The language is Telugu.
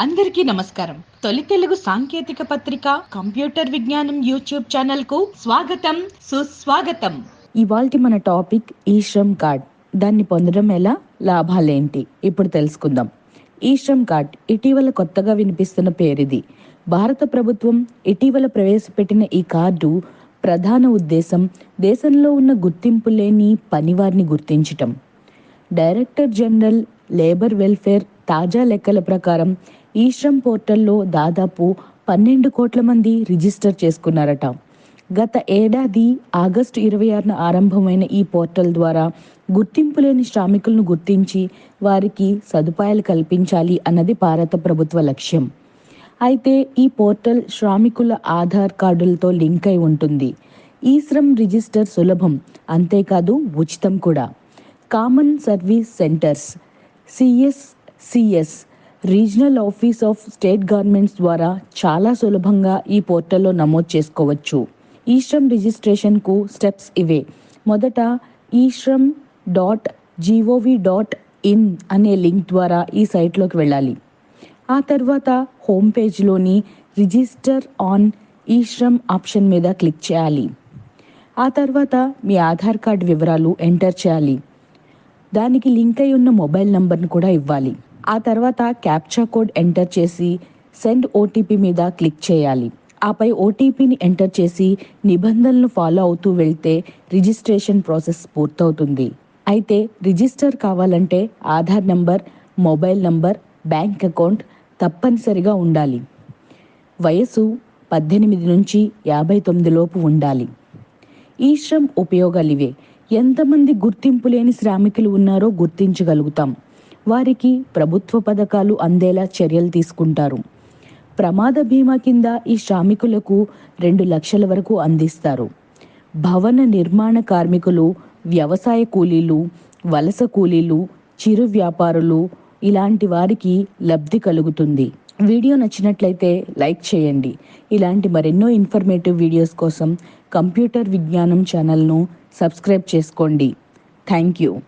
అందరికీ నమస్కారం. తొలి తెలుగు సాంకేతిక పత్రిక కంప్యూటర్ విజ్ఞానం యూట్యూబ్ ఛానల్కు స్వాగతం సుస్వాగతం. ఇవాల్టి మన టాపిక్ ఈ శ్రమ్ కార్డ్ దాన్ని పొందడం ఎలా లాభాలేంటి ఇప్పుడు తెలుసుకుందాం. ఈ శ్రమ్ కార్డ్ ఇటీవల కొత్తగా వినిపిస్తున్న పేరిది. భారత ప్రభుత్వం ఇటీవల ప్రవేశపెట్టిన ఈ కార్డు ప్రధాన ఉద్దేశం దేశంలో ఉన్న గుర్తింపు లేని పనివారిని గుర్తించటం. డైరెక్టర్ జనరల్ లేబర్ వెల్ఫేర్ తాజా లెక్కల ప్రకారం ఈ శ్రమ్ పోర్టల్లో దాదాపు పన్నెండు కోట్ల మంది రిజిస్టర్ చేసుకున్నారట. గత ఏడాది ఆగస్టు ఇరవై ఆరున ఆరంభమైన ఈ పోర్టల్ ద్వారా గుర్తింపు లేని శ్రామికులను గుర్తించి వారికి సదుపాయాలు కల్పించాలి అన్నది భారత ప్రభుత్వ లక్ష్యం. అయితే ఈ పోర్టల్ శ్రామికుల ఆధార్ కార్డులతో లింక్ అయి ఉంటుంది. ఈ శ్రమ్ రిజిస్టర్ సులభం అంతేకాదు ఉచితం కూడా. Common service centres CS regional office of state governments ద్వారా చాలా సులభంగా ఈ పోర్టల్లో నమోదు చేసుకోవచ్చు. ఈ శ్రమ్ రిజిస్ట్రేషన్కు స్టెప్స్ ఇవే. మొదట e Shram dot gov dot in అనే లింక్ ద్వారా ఈ సైట్లోకి వెళ్ళాలి. ఆ తర్వాత హోమ్ పేజ్లోని రిజిస్టర్ ఆన్ ఈ శ్రమ్ ఆప్షన్ మీద క్లిక్ చేయాలి. ఆ తర్వాత మీ ఆధార్ కార్డ్ వివరాలు ఎంటర్ చేయాలి. దానికి లింక్ అయి ఉన్న మొబైల్ నంబర్ను కూడా ఇవ్వాలి. ఆ తర్వాత క్యాప్చా కోడ్ ఎంటర్ చేసి సెండ్ ఓటీపీ మీద క్లిక్ చేయాలి. ఆపై ఓటీపీని ఎంటర్ చేసి నిబంధనలు ఫాలో అవుతూ వెళ్తే రిజిస్ట్రేషన్ ప్రాసెస్ పూర్తవుతుంది. అయితే రిజిస్టర్ కావాలంటే Aadhaar number mobile number bank account తప్పనిసరిగా ఉండాలి. వయసు పద్దెనిమిది నుంచి యాభై తొమ్మిది లోపు ఉండాలి. ఈ శ్రమ్ ఉపయోగాలు ఇవే. ఎంతమంది గుర్తింపు లేని శ్రామికులు ఉన్నారో గుర్తించగలుగుతాం. వారికి ప్రభుత్వ పథకాలు అందేలా చర్యలు తీసుకుంటారు. ప్రమాద బీమా కింద ఈ శ్రామికులకు రెండు లక్షల వరకు అందిస్తారు. భవన నిర్మాణ కార్మికులు వ్యవసాయ కూలీలు వలస కూలీలు చిరు వ్యాపారులు ఇలాంటి వారికి లబ్ధి కలుగుతుంది. వీడియో నచ్చినట్లయితే లైక్ చేయండి. ఇలాంటి మరెన్నో ఇన్ఫర్మేటివ్ వీడియోస్ కోసం కంప్యూటర్ విజ్ఞానం ఛానల్ను సబ్స్క్రైబ్ చేసుకోండి. Thank you.